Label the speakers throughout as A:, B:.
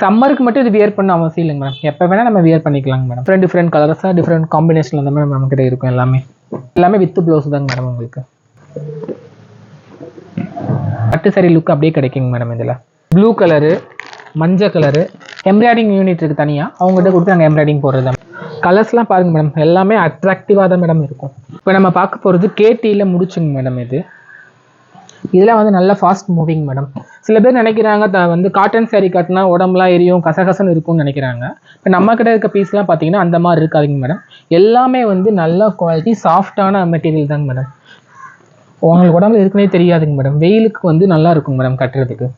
A: சம்மருக்கு மட்டும் இது வியர் பண்ண அவசியம் இல்லைங்க மேடம் எப்போ வேணால் நம்ம வியர் பண்ணிக்கலாங்க மேடம் டிஃப்ரெண்ட் டிஃப்ரெண்ட் கலர்ஸாக டிஃப்ரெண்ட் காம்பினேஷன் அந்த மாதிரி நம்மக்கிட்ட இருக்கும் எல்லாமே. எல்லாமே வித் ப்ளவுஸ் தாங்க மேடம் உங்களுக்கு. பட்டு சரி லுக் அப்படியே கிடைக்குங்க மேடம் இதில். ப்ளூ கலரு மஞ்சள் கலரு எம்ப்ராய்டிங் யூனிட் இருக்குது தனியாக அவங்ககிட்ட கொடுத்து நாங்கள் எம்ப்ராய்டிங் போடுறது கலர்ஸ்லாம் பாருங்க மேடம் எல்லாமே அட்ராக்டிவாக தான் மேடம் இருக்கும். இப்போ நம்ம பார்க்க போகிறது கேடியில் முடிச்சுங்க மேடம் இது. இதெல்லாம் வந்து நல்லா ஃபாஸ்ட் மூவிங் மேடம் சில பேர் நினைக்கிறாங்க த வந்து காட்டன் சேரீ கட்டினா உடம்புலாம் எரியும் கசகசன்னு இருக்கும்னு நினைக்கிறாங்க. இப்போ நம்ம கிட்ட இருக்க பீஸ்லாம் பார்த்தீங்கன்னா அந்த மாதிரி இருக்காதுங்க மேடம் எல்லாமே வந்து நல்ல குவாலிட்டி சாஃப்டான மெட்டீரியல் தாங்க மேடம் உங்களுக்கு உடம்புல இருக்குனே தெரியாதுங்க மேடம் வெயிலுக்கு வந்து நல்லா இருக்கும் மேடம் கட்டுறதுக்கு.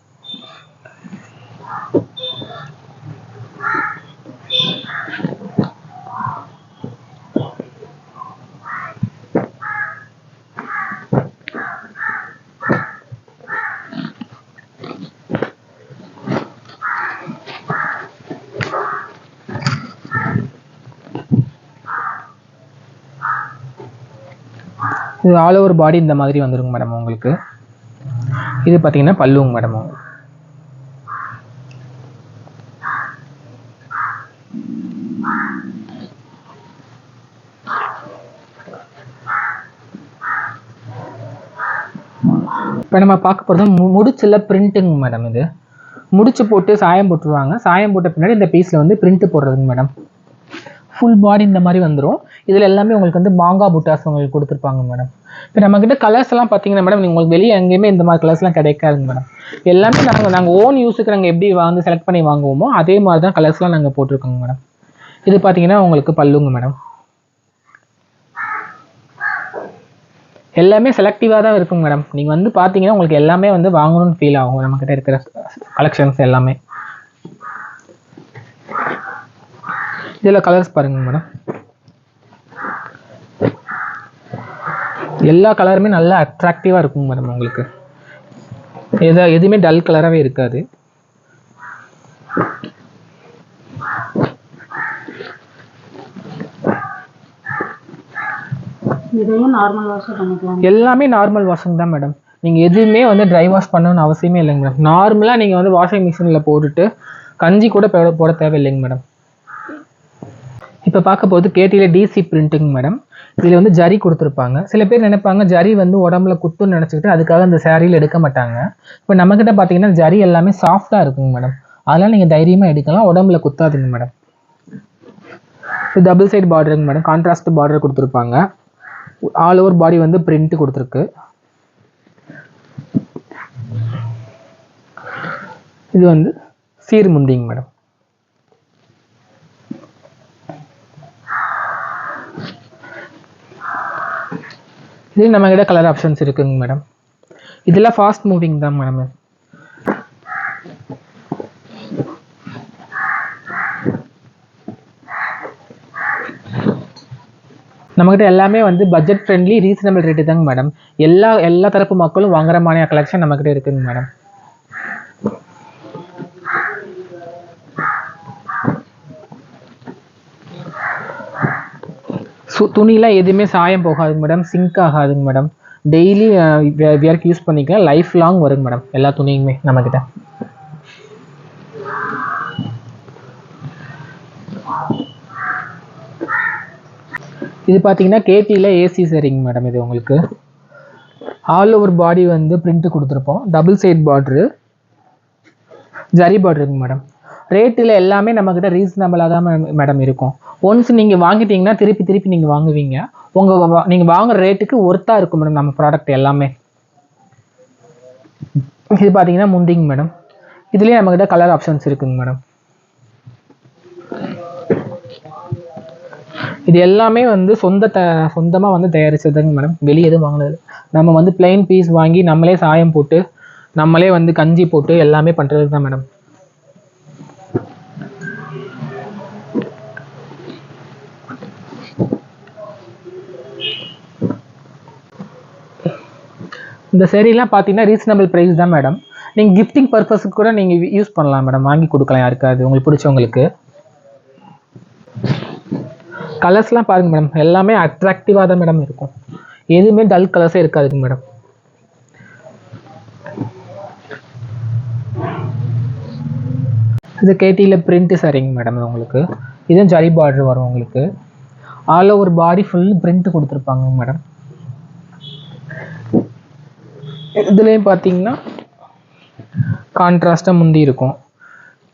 A: இது ஆல் ஓவர் பாடி இந்த மாதிரி வந்துருங்க மேடம் உங்களுக்கு. இது பார்த்தீங்கன்னா பல்லுங்க மேடம் உங்களுக்கு இப்போ நம்ம பார்க்க போகிறது மு முடிச்சில் பிரிண்ட்டுங்க மேடம் இது. முடிச்சு போட்டு சாயம் போட்டுருவாங்க. சாயம் போட்ட பின்னாடி இந்த பீஸில் வந்து பிரிண்ட்டு போடுறதுங்க மேடம் ஃபுல் பாடி இந்த மாதிரி வந்துடும் இதில் எல்லாமே உங்களுக்கு வந்து மாங்கா புட்டாஸ் உங்களுக்கு கொடுத்துருப்பாங்க மேடம் இப்போ நம்மக்கிட்ட கலர்ஸ் எல்லாம் பார்த்தீங்கன்னா மேடம் உங்களுக்கு வெளியே எங்கேயுமே இந்த மாதிரி கலர்ஸ்லாம் கிடைக்காதுங்க மேடம் எல்லாமே நாங்கள் நாங்கள் ஓன் யூஸுக்கு நாங்கள் எப்படி வந்து செலக்ட் பண்ணி வாங்குவோமோ அதே மாதிரி தான் கலர்ஸ்லாம் நாங்கள் போட்டிருக்கோங்க மேடம் இது பார்த்தீங்கன்னா உங்களுக்கு பல்லுங்க மேடம் எல்லாமே செலக்டிவாக தான் இருக்கும் மேடம் நீங்கள் வந்து பார்த்தீங்கன்னா உங்களுக்கு எல்லாமே வந்து வாங்கணும்னு ஃபீல் ஆகும். நம்மக்கிட்ட இருக்கிற கலெக்ஷன்ஸ் எல்லாமே. இதில் கலர்ஸ் பாருங்க மேடம் எல்லா கலருமே நல்லா அட்ராக்டிவாக இருக்கும் மேடம் உங்களுக்கு. எதா எதுவுமே டல் கலராகவே இருக்காது. எல்லாமே நார்மல் வாஷிங் தான் மேடம் நீங்கள் எதுவுமே வந்து ட்ரை வாஷ் பண்ணணும்னு அவசியமே இல்லைங்க மேடம் நார்மலாக நீங்கள் வந்து வாஷிங் மிஷினில் போட்டுட்டு கஞ்சி கூட போட தேவையில்லைங்க மேடம் இப்போ பார்க்க போது கேடியில் டிசி பிரிண்ட்டுங்க மேடம் இதில் வந்து ஜரி கொடுத்துருப்பாங்க. சில பேர் நினைப்பாங்க ஜரி வந்து உடம்புல குத்துன்னு நினச்சிக்கிட்டு அதுக்காக அந்த சேரீயில் எடுக்க மாட்டாங்க. இப்போ நம்மக்கிட்ட பார்த்தீங்கன்னா ஜரி எல்லாமே சாஃப்டாக இருக்குங்க மேடம் அதெல்லாம் நீங்கள் தைரியமாக எடுக்கலாம். உடம்புல குத்தாதுங்க மேடம் இது டபுள் சைடு பார்டருங்க மேடம் கான்ட்ராஸ்ட் பார்டர் கொடுத்துருப்பாங்க. ஆல் ஓவர் பாடி வந்து பிரிண்ட் கொடுத்துருக்கு. இது வந்து சீர் முந்திங்க மேடம் இது நம்ம கிட்ட கலர் ஆப்ஷன்ஸ் இருக்குங்க மேடம் இதெல்லாம் ஃபாஸ்ட் மூவிங் தான் மேடம் நம்மக்கிட்ட எல்லாமே வந்து பட்ஜெட் ஃப்ரெண்ட்லி ரீசனபிள் ரேட்டு தாங்க மேடம் எல்லா எல்லா தரப்பு மக்களும் வாங்குற மாதிரியான கலெக்ஷன் நம்மக்கிட்ட இருக்குங்க மேடம் சு துணிலாம் எதுவுமே சாயம் போகாதுங்க மேடம் சிங்க் ஆகாதுங்க மேடம் டெய்லி வியர்க்கு யூஸ் பண்ணிக்கலாம் லைஃப் லாங் வருங்க மேடம் எல்லா துணியுமே நம்மக்கிட்ட இது பார்த்தீங்கன்னா கேபியில் ஏசி சரிங்க மேடம் இது உங்களுக்கு. ஆல் ஓவர் பாடி வந்து பிரிண்ட் கொடுத்துருப்போம். டபுள் சைட் பார்ட்ரு ஜரி பார்ட்ருங்க மேடம் ரேட்டில் எல்லாமே நம்மக்கிட்ட ரீசனபிளாக தான் மேடம் இருக்கும். ஒன்ஸ் நீங்கள் வாங்கிட்டீங்கன்னா திருப்பி திருப்பி நீங்கள் வாங்குவீங்க. உங்கள் நீங்கள் வாங்குற ரேட்டுக்கு ஒர்த்தாக இருக்கும் மேடம் நம்ம ப்ராடக்ட் எல்லாமே. இது பார்த்தீங்கன்னா முந்திங்க மேடம் இதுலேயே நம்மக்கிட்ட கலர் ஆப்ஷன்ஸ் இருக்குங்க மேடம் இது எல்லாமே வந்து சொந்த த சொந்தமாக வந்து தயாரிச்சதுங்க மேடம் வெளியே எதுவும் வாங்கினது நம்ம வந்து பிளெயின் பீஸ் வாங்கி நம்மளே சாயம் போட்டு நம்மளே வந்து கஞ்சி போட்டு எல்லாமே பண்ணுறது தான் மேடம் இந்த சேரீலாம் பார்த்தீங்கன்னா ரீசனபிள் ப்ரைஸ் தான் மேடம் நீங்கள் கிஃப்டிங் பர்பஸுக்கு கூட நீங்கள் யூஸ் பண்ணலாம் மேடம் வாங்கி கொடுக்கலாம் யாருக்காவது உங்களுக்கு பிடிச்சவங்களுக்கு. கலர்ஸ்லாம் பாருங்க மேடம் எல்லாமே அட்ராக்டிவாக தான் மேடம் இருக்கும். எதுவுமே டல் கலர்ஸே இருக்காதுங்க மேடம் இது கேட்டியில் பிரிண்ட்டு சரிங்க மேடம் உங்களுக்கு. இதுவும் ஜரி பார்டர் வரும் உங்களுக்கு. All over body full print கொடுத்துருப்பாங்க மேடம் இதுலேயும் பார்த்தீங்கன்னா கான்ட்ராஸ்ட்டாக முந்தி இருக்கும்.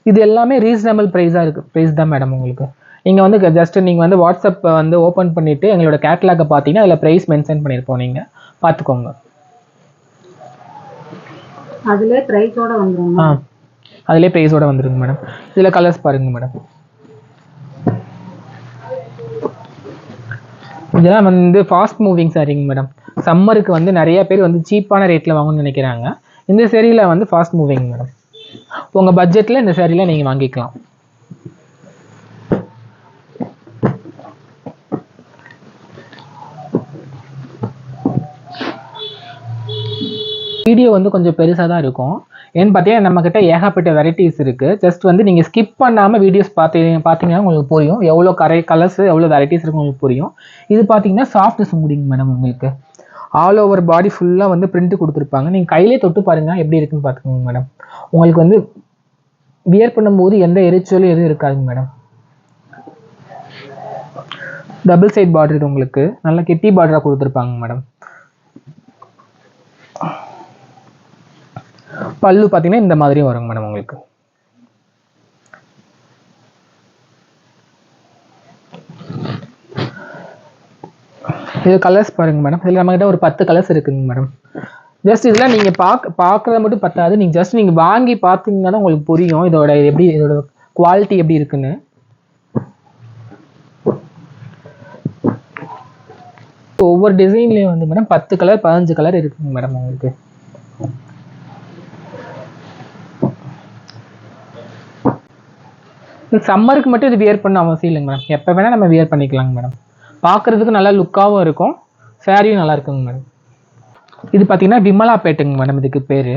A: இது எல்லாமே ரீசனபிள் ப்ரைஸாக இருக்குது ப்ரைஸ் தான் மேடம் உங்களுக்கு. நீங்கள் வந்து ஜஸ்ட் நீங்கள் வந்து வாட்ஸ்அப்பை வந்து ஓப்பன் பண்ணிவிட்டு எங்களோட கேட்லாகை பார்த்தீங்கன்னா அதில் ப்ரைஸ் மென்ஷன் பண்ணியிருப்போம் நீங்கள் பார்த்துக்கோங்க
B: அதுல பிரைஸோட வந்துரும்
A: ஆ. அதிலே ப்ரைஸோட வந்துருங்க மேடம் இதில் கலர்ஸ் பாருங்க மேடம் இதெல்லாம் வந்து ஃபாஸ்ட் மூவிங் சாரிங்க மேடம் சம்மருக்கு வந்து நிறைய பேர் வந்து சீப்பான ரேட்டில் வாங்கணும்னு நினைக்கிறாங்க. இந்த சேரீயில் வந்து ஃபாஸ்ட் மூவிங் மேடம் உங்கள் பட்ஜெட்டில் இந்த சேரீயில் நீங்கள் வாங்கிக்கலாம். வீடியோ வந்து கொஞ்சம் பெருசாக தான் இருக்கும். ஏன்னு பார்த்தீங்கன்னா நம்மக்கிட்ட ஏகப்பட்ட வெரைட்டிஸ் இருக்குது ஜஸ்ட் வந்து நீங்கள் ஸ்கிப் பண்ணாமல் வீடியோஸ் பார்த்து பார்த்தீங்கன்னா உங்களுக்கு புரியும். எவ்வளோ கரை கலர்ஸ் எவ்வளோ வெரைட்டிஸ் இருக்கு உங்களுக்கு புரியும். இது பார்த்தீங்கன்னா சாஃப்ட் ஸ்மூடிங் மேடம் உங்களுக்கு. ஆல் ஓவர் பாடி ஃபுல்லாக வந்து பிரிண்ட் கொடுத்துருப்பாங்க. நீங்கள் கையிலே தொட்டு பாருங்கள் எப்படி இருக்குன்னு பார்த்துக்கோங்க மேடம் உங்களுக்கு வந்து வியர் பண்ணும்போது எந்த எரிச்சலும் எதுவும் இருக்காதுங்க மேடம் டபுள் சைட் பார்டர் உங்களுக்கு. நல்ல கெட்டி பார்டராக கொடுத்துருப்பாங்க மேடம் பல்லு பார்த்தீங்கன்னா இந்த மாதிரியும் வருங்க மேடம் உங்களுக்கு. இது கலர்ஸ் பாருங்க மேடம் இதில் நம்மகிட்ட ஒரு பத்து கலர்ஸ் இருக்குங்க மேடம் ஜஸ்ட் இதெல்லாம் நீங்கள் பார்க்க பார்க்குறது மட்டும் பத்தாது. நீங்கள் ஜஸ்ட் நீங்கள் வாங்கி பார்த்தீங்கன்னா தான் உங்களுக்கு புரியும். இதோட எப்படி இதோட குவாலிட்டி எப்படி இருக்குன்னு. ஒவ்வொரு டிசைன்லேயும் வந்து மேடம் பத்து கலர் பதினஞ்சு கலர் இருக்குங்க மேடம் உங்களுக்கு. சம்மருக்கு மட்டும் இது வியர் பண்ண அவசியம் இல்லைங்க மேடம் எப்போ வேணால் நம்ம வியர் பண்ணிக்கலாங்க மேடம் பார்க்குறதுக்கு நல்லா லுக்காகவும் இருக்கும். சாரியும் நல்லா இருக்குங்க மேடம் இது பார்த்தீங்கன்னா விமலா பேட்டுங்க மேடம் இதுக்கு பேர்.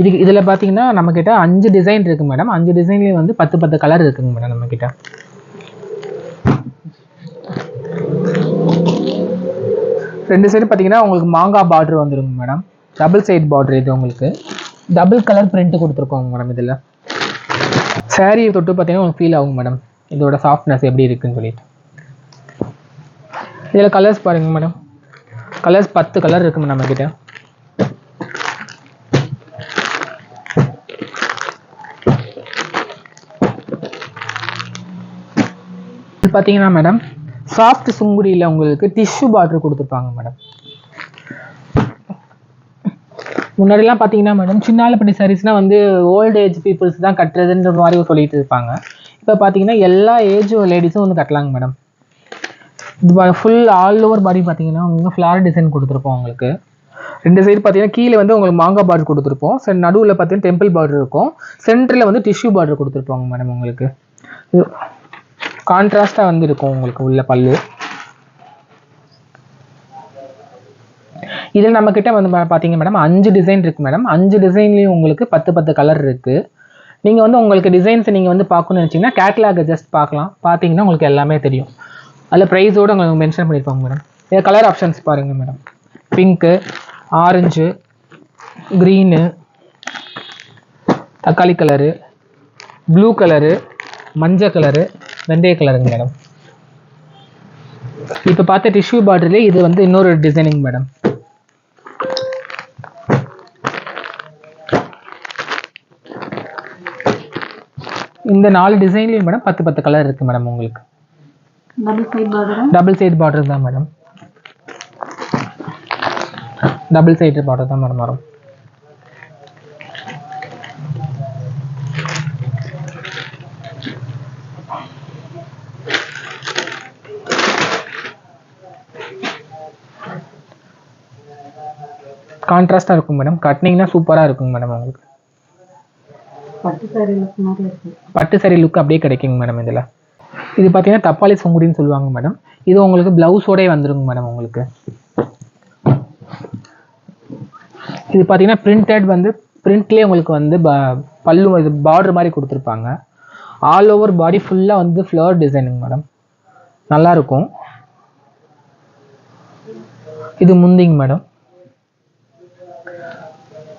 A: இதுக்கு இதில் பார்த்தீங்கன்னா நம்மக்கிட்ட அஞ்சு டிசைன் இருக்குது மேடம் அஞ்சு டிசைன்லேயும் வந்து பத்து பத்து கலர் இருக்குங்க மேடம் நம்மக்கிட்ட ரெண்டு சைடு பார்த்தீங்கன்னா உங்களுக்கு மாங்காய் பார்டர் வந்துருங்க மேடம் டபுள் சைட் பார்டர் இது உங்களுக்கு. டபுள் கலர் பிரிண்ட் கொடுத்துருக்கோங்க மேடம் இதில். சாரியை தொட்டு பார்த்தீங்கன்னா உங்களுக்கு ஃபீல் ஆகும் மேடம் இதோட சாஃப்ட்னஸ் எப்படி இருக்குன்னு சொல்லிட்டு. இதில் கலர்ஸ் பாருங்க மேடம் கலர்ஸ் பத்து கலர் இருக்கு மேடம் கிட்ட பார்த்தீங்கன்னா மேடம் சாஃப்ட் சுங்குடியில் உங்களுக்கு டிஷ்யூ பார்டர் கொடுத்துருப்பாங்க மேடம் முன்னாடிலாம் பார்த்தீங்கன்னா மேடம் சின்னாலப்பட்டி சாரீஸ்னால் வந்து ஓல்டு ஏஜ் பீப்புள்ஸ் தான் கட்டுறதுன்ற மாதிரி சொல்லிட்டு இருப்பாங்க. இப்போ பார்த்தீங்கன்னா எல்லா ஏஜ் லேடிஸும் வந்து கட்டலாங்க madam full all over body பார்த்தீங்கன்னா உங்களுக்கு ஃப்ளார் டிசைன் கொடுத்துருப்போம் உங்களுக்கு. ரெண்டு சைடு பார்த்தீங்கன்னா கீழே வந்து உங்களுக்கு மாங்காய் பார்டர் கொடுத்துருப்போம். சரி நடுவில் பார்த்தீங்கன்னா டெம்பிள் பார்டர் இருக்கும். சென்டரில் வந்து டிஷ்யூ பார்டர் கொடுத்துருப்பாங்க மேடம் உங்களுக்கு. கான்ட்ராஸ்டாக வந்து இருக்கும் உங்களுக்கு உள்ள பல்லு. இதில் நம்மக்கிட்ட வந்து பார்த்தீங்க மேடம் அஞ்சு டிசைன் இருக்குது மேடம் அஞ்சு டிசைன்லேயும் உங்களுக்கு பத்து பத்து கலர் இருக்குது நீங்கள் வந்து உங்களுக்கு டிசைன்ஸ் நீங்கள் வந்து பார்க்கணும்னு நினச்சிங்கன்னா கேட்லாகை ஜஸ்ட் பார்க்கலாம். பார்த்தீங்கன்னா உங்களுக்கு எல்லாமே தெரியும். அதில் ப்ரைஸோடு உங்களுக்கு மென்ஷன் பண்ணியிருப்பாங்க மேடம் இதில் கலர் ஆப்ஷன்ஸ் பாருங்கள் மேடம் பிங்க்கு ஆரஞ்சு க்ரீனு தக்காளி கலரு ப்ளூ கலரு மஞ்சள் கலரு வெந்தய கலருங்க மேடம் இப்போ பார்த்த டிஷ்யூ பார்டர்லேயே இது வந்து இன்னொரு டிசைனிங் மேடம் இந்த நாலு டிசைன்லேயும் மேடம் பத்து பத்து கலர் இருக்குது மேடம் உங்களுக்கு.
B: டபுள் சைட் பார்டரும்
A: டபுள் சைடு பார்டர் தான் மேடம் டபுள் சைடு பார்டர் தான் மேடம் வரும். கான்ட்ராஸ்டாக இருக்கும் மேடம் கட்டினீங்கன்னா சூப்பராக இருக்குங்க மேடம் உங்களுக்கு.
B: பட்டு சாரி லுக்
A: அப்படியே கிடைக்குங்க மேடம் இதில். இது பார்த்தீங்கன்னா தப்பாளி சுங்குடின்னு சொல்லுவாங்க மேடம் இது உங்களுக்கு ப்ளவுஸோடய வந்துருங்க மேடம் உங்களுக்கு. இது பார்த்தீங்கன்னா பிரிண்டட் வந்து பிரிண்ட்லேயே உங்களுக்கு வந்து ப- பல்லு இது பார்டர் மாதிரி கொடுத்துருப்பாங்க. ஆல் ஓவர் பாடி ஃபுல்லாக வந்து ஃப்ளவர் டிசைனுங்க மேடம் நல்லாயிருக்கும் இது முந்திங்க மேடம்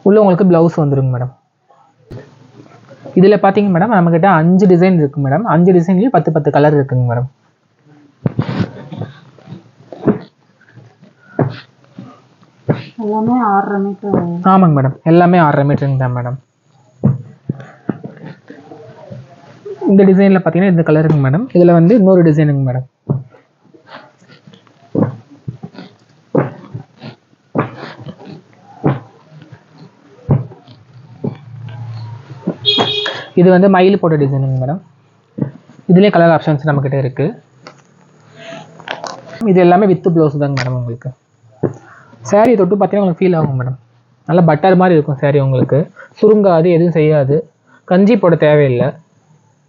A: உள்ள உங்களுக்கு ப்ளவுஸ் வந்துருங்க மேடம் இதில் பார்த்தீங்க மேடம் நம்மக்கிட்ட அஞ்சு டிசைன் இருக்கு மேடம் அஞ்சு டிசைன்லேயும் பத்து பத்து கலர் இருக்குங்க மேடம்
B: எல்லாமே ஆறரை மீட்டர்
A: ஆமாங்க மேடம் எல்லாமே ஆறரை மீட்டருங்க தான் மேடம் இந்த டிசைனில் பார்த்தீங்கன்னா இந்த கலருங்க மேடம் இதில் வந்து இன்னொரு டிசைனுங்க மேடம் இது வந்து மயில் போட்ட டிசைனுங்க மேடம் இதுலேயே கலர் ஆப்ஷன்ஸ் நம்மக்கிட்ட இருக்குது இது எல்லாமே வித்து ப்ளவுஸ் தாங்க மேடம் உங்களுக்கு. சேரீ தொட்டு பார்த்தீங்கன்னா உங்களுக்கு ஃபீல் ஆகும் மேடம் நல்லா பட்டர் மாதிரி இருக்கும் saree உங்களுக்கு. சுருங்காது எதுவும் செய்யாது. கஞ்சி போட தேவையில்லை.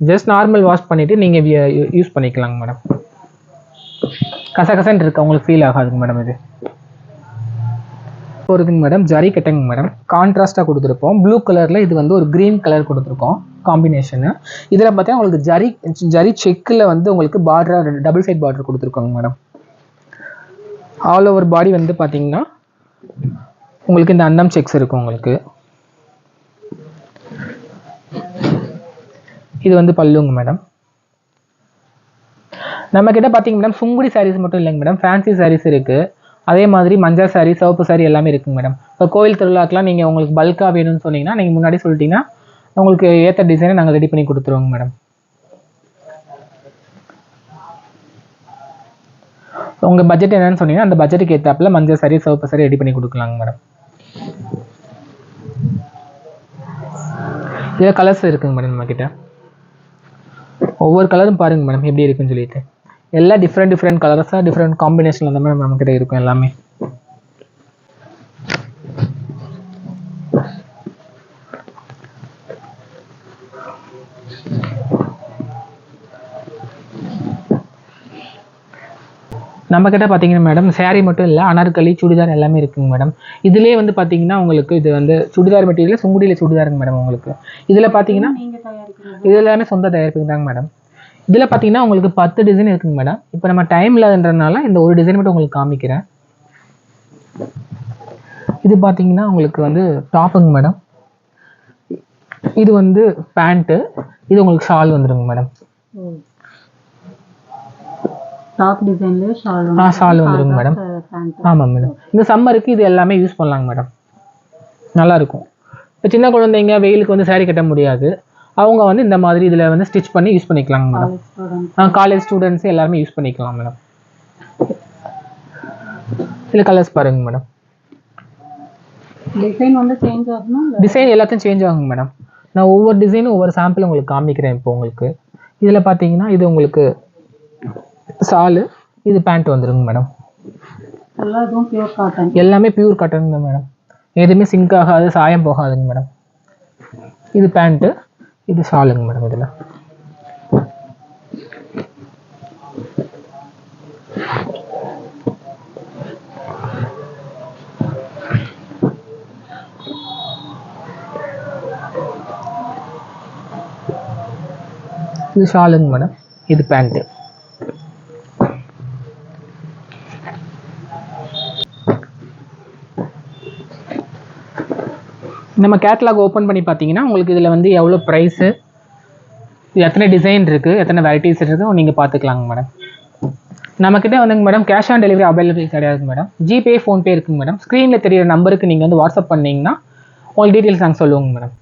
A: ஜஸ்ட் நார்மல் வாஷ் பண்ணிவிட்டு நீங்கள் யூஸ் பண்ணிக்கலாங்க மேடம் கசகசன்னு இருக்கு உங்களுக்கு ஃபீல் ஆகாதுங்க மேடம் இது. போகிறதுங்க மேடம் ஜரி கட்டங்க மேடம் கான்ட்ராஸ்ட்டாக கொடுத்துருப்போம். ப்ளூ கலரில் இது வந்து ஒரு க்ரீன் கலர் கொடுத்துருக்கோம். காம்பினேஷனு இதில் பார்த்தீங்கன்னா உங்களுக்கு ஜரி ஜரி செக்கில் வந்து உங்களுக்கு பார்டர் டபுள் சைட் பார்டர் கொடுத்துருக்கோங்க மேடம் ஆல் ஓவர் பாடி வந்து பார்த்தீங்கன்னா உங்களுக்கு இந்த அன்னம் செக்ஸ் இருக்கும் உங்களுக்கு. இது வந்து பல்லுங்க மேடம் நம்ம கிட்ட பார்த்தீங்க மேடம் சுங்குடி சாரீஸ் மட்டும் இல்லைங்க மேடம் ஃபேன்சி சாரீஸ் இருக்குது அதே மாதிரி மஞ்சள் சாரி சிவப்பு சாரி எல்லாமே இருக்குங்க மேடம் இப்போ கோயில் திருவிழாக்கெலாம் நீங்கள் உங்களுக்கு பல்காக வேணும்னு சொன்னீங்கன்னா நீங்கள் முன்னாடி சொல்லிட்டீங்கன்னா உங்களுக்கு ஏற்ற டிசைனை நாங்கள் ரெடி பண்ணி கொடுத்துருவோங்க மேடம் உங்கள் பட்ஜெட் என்னன்னு சொன்னீங்கன்னா அந்த பட்ஜெட்டுக்கு ஏற்றாப்புல மஞ்சள் சாரி சிவப்பு சாரி ரெடி பண்ணி கொடுக்கலாங்க மேடம் இதில் கலர்ஸ் இருக்குங்க மேடம் நம்மக்கிட்ட ஒவ்வொரு கலரும் பாருங்க மேடம் எப்படி இருக்குன்னு சொல்லிட்டு. எல்லாம் டிஃப்ரெண்ட் டிஃப்ரெண்ட் கலர்ஸாக டிஃப்ரெண்ட் காம்பினேஷனில் அந்த மாதிரி நம்மக்கிட்ட இருக்கும் எல்லாமே. நம்ம கிட்ட பார்த்தீங்கன்னா மேடம் saree மட்டும் இல்லை அனார்கலி சுடிதார் எல்லாமே இருக்குங்க மேடம் இதுலேயே வந்து பார்த்தீங்கன்னா உங்களுக்கு இது வந்து சுடிதார் மெட்டீரியல் சுங்குடியில் சுடிதாருங்க மேடம் உங்களுக்கு. இதில் பார்த்தீங்கன்னா இது எல்லாமே சொந்த தயாரிப்புக்கு தாங்க மேடம் இதில் பார்த்தீங்கன்னா உங்களுக்கு பத்து டிசைன் இருக்குங்க மேடம் இப்போ நம்ம டைம் இல்லாதன்றனால இந்த ஒரு டிசைன் மட்டும் உங்களுக்கு காமிக்கிறேன். இது பார்த்தீங்கன்னா உங்களுக்கு வந்து டாப்புங்க மேடம் இது வந்து பேண்ட்டு இது உங்களுக்கு ஷால் வந்துருங்க மேடம்
B: டாப் டிசைன்லயே ஷால்
A: ஆ ஷால் வந்துருங்க. மேடம் ஆமாம் மேடம் இந்த சம்மருக்கு இது எல்லாமே யூஸ் பண்ணலாங்க மேடம் நல்லா இருக்கும். இப்போ சின்ன குழந்தைங்க வெயிலுக்கு வந்து saree கட்ட முடியாது. அவங்க வந்து இந்த மாதிரி இதில் வந்து ஸ்டிச் பண்ணி யூஸ் பண்ணிக்கலாங்க மேடம் காலேஜ் ஸ்டூடெண்ட்ஸ் எல்லாருமே யூஸ் பண்ணிக்கலாம் மேடம் இதில் கலர்ஸ் பாருங்க மேடம்
B: டிசைன் வந்து சேஞ்ச் இல்ல?
A: டிசைன் எல்லாத்தையும் சேஞ்ச் ஆகுங்க மேடம் நான் ஒவ்வொரு டிசைனும் ஒவ்வொரு சாம்பிள் உங்களுக்கு காமிக்கிறேன் இப்போ உங்களுக்கு. இதில் பார்த்தீங்கன்னா இது உங்களுக்கு சாலு இது பேண்ட் வந்துருங்க மேடம் எல்லாமே பியூர் காட்டன் தான் மேடம் எதுவுமே சிங்க் ஆகாது சாயம் போகாதுங்க மேடம் இது பேண்ட்டு இது ஷாலுங்க மேடம் இதில். இது ஷாலுங்க மேடம். இது பேண்ட்டு. நம்ம கேட்லாக் ஓப்பன் பண்ணி பார்த்தீங்கன்னா உங்களுக்கு இதில் வந்து எவ்வளோ ப்ரைஸு எத்தனை டிசைன் இருக்குது எத்தனை வெரைட்டிஸ் இருக்குது நீங்கள் பார்த்துக்கலாங்க மேடம் நம்மக்கிட்ட வந்துங்க madam cash on delivery available கிடையாதுங்க மேடம் ஜிபே ஃபோன்பே இருக்குங்க மேடம் ஸ்க்ரீனில் தெரியிற நம்பருக்கு நீங்கள் வந்து வாட்ஸ்அப் பண்ணிங்கன்னா உங்களுக்கு டீட்டெயில்ஸ் நாங்கள் சொல்லுவோங்க மேடம்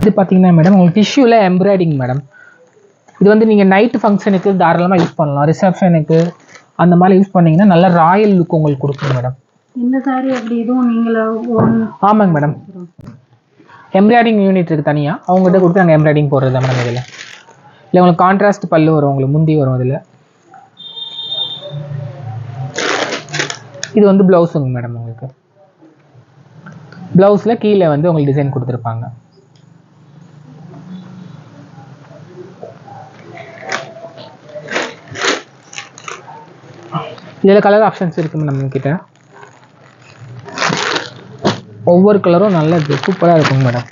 A: இது பார்த்தீங்கன்னா மேடம் உங்களுக்கு டிஷ்யூவில் எம்ப்ராய்டிங் மேடம் இது வந்து நீங்கள் நைட்டு ஃபங்க்ஷனுக்கு தாராளமாக யூஸ் பண்ணலாம். ரிசப்ஷனுக்கு அந்த மாதிரி யூஸ் பண்ணிங்கன்னா நல்ல ராயல் லுக் உங்களுக்கு கொடுக்கும் மேடம்
B: இந்த சாரி அப்படி இதுவும் நீங்கள
A: ஆமாங்க மேடம் எம்ப்ராய்டிங் யூனிட் இருக்குது தனியாக அவங்ககிட்ட கொடுத்து நாங்கள் எம்ப்ராய்டிங் போடுறது மேடம் இதில். இல்லை உங்களுக்கு கான்ட்ராஸ்ட் பல்லு வரும் உங்களுக்கு முந்தி வரும் இதில். இது வந்து ப்ளவுஸுங்க மேடம் உங்களுக்கு. ப்ளவுஸில் கீழே வந்து உங்களுக்கு டிசைன் கொடுத்துருப்பாங்க. இதில் கலர் ஆப்ஷன்ஸ் இருக்குது மேடம் கிட்ட ஒவ்வொரு கலரும் நல்ல சூப்பராக இருக்குங்க மேடம்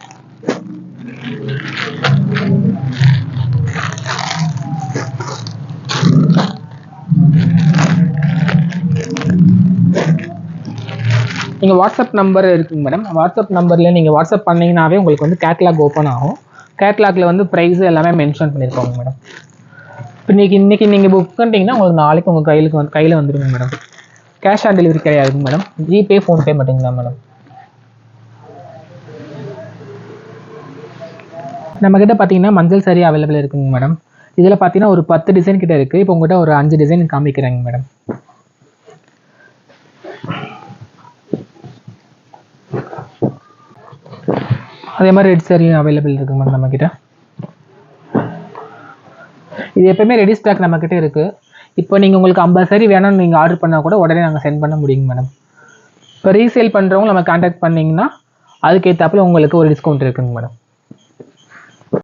A: நீங்கள் வாட்ஸ்அப் நம்பர் இருக்குங்க மேடம் வாட்ஸ்அப் நம்பரில் நீங்கள் வாட்ஸ்அப் பண்ணிங்கனாவே உங்களுக்கு வந்து கேட்லாக் ஓப்பன் ஆகும். கேட்லாகில் வந்து ப்ரைஸ் எல்லாமே மென்ஷன் பண்ணியிருக்கோங்க மேடம் இப்போ இன்றைக்கி இன்றைக்கி நீங்கள் புக் பண்ணிட்டீங்கன்னா உங்களுக்கு நாளைக்கு உங்கள் கையிலுக்கு வந்து கையில் வந்துடுங்க மேடம் கேஷ் ஆன் டெலிவரி கிடையாதுங்க மேடம் ஜிபே ஃபோன்பே மட்டும்தான் மேடம் நம்மக்கிட்ட பார்த்தீங்கன்னா மஞ்சள் சரி அவைலபிள் இருக்குங்க மேடம் இதில் பார்த்தீங்கன்னா ஒரு பத்து டிசைன் கிட்ட இருக்குது இப்போ உங்கள்கிட்ட ஒரு அஞ்சு டிசைன் காமிக்கிறேங்க மேடம் அதே மாதிரி ரெட் saree அவைலபிள் இருக்குங்க மேடம் நம்மக்கிட்ட இது எப்பயுமே ரெடி ஸ்டாக் நம்மக்கிட்ட இருக்குது இப்போ நீங்கள் உங்களுக்கு ஐம்பது சரி வேணும்னு நீங்கள் ஆர்டர் பண்ணால் கூட உடனே நாங்கள் சென்ட் பண்ண முடியுங்க மேடம் இப்போ ரீசேல் பண்ணுறவங்க நம்ம கான்டாக்ட் பண்ணிங்கன்னா அதுக்கேற்றாப்புல உங்களுக்கு ஒரு டிஸ்கவுண்ட் இருக்குங்க மேடம்